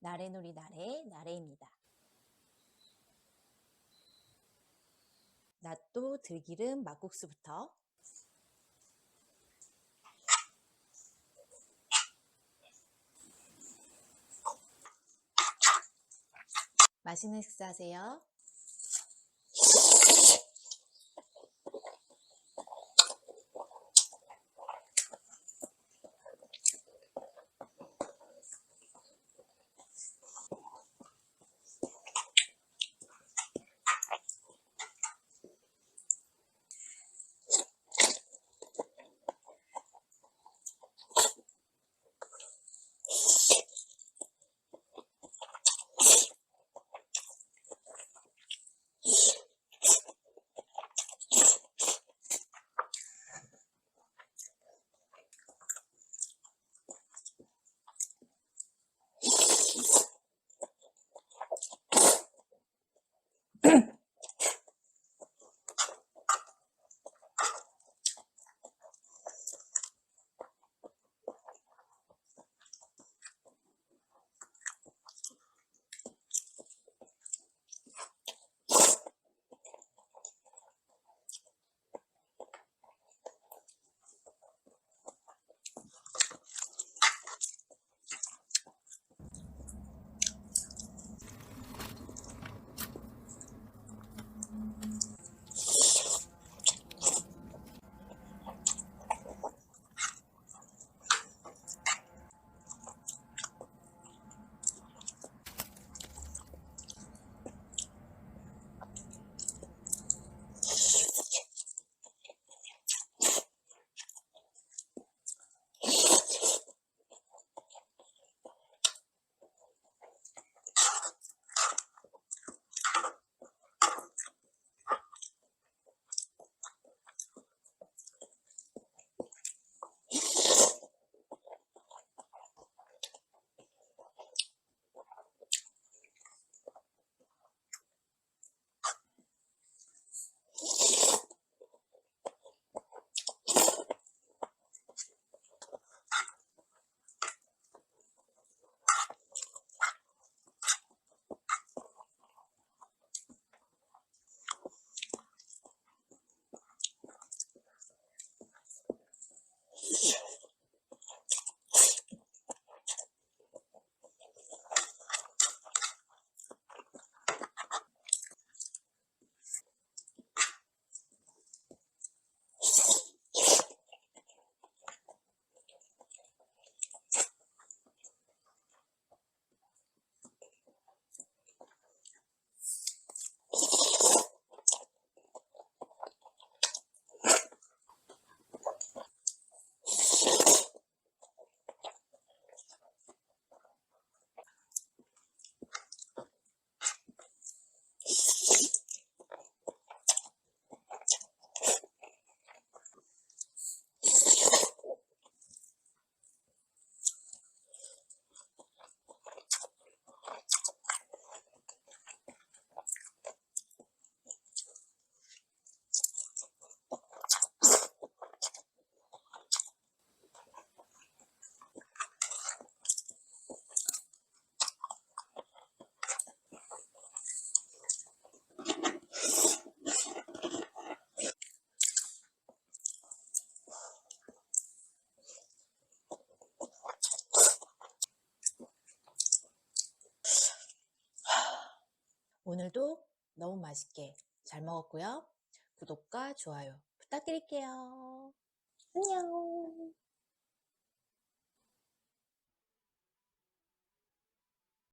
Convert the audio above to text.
나래놀이 나래 나래입니다. 낫또 들기름 막국수부터 맛있는 식사하세요. 오늘도 너무 맛있게 잘 먹었고요. 구독과 좋아요 부탁드릴게요. 안녕.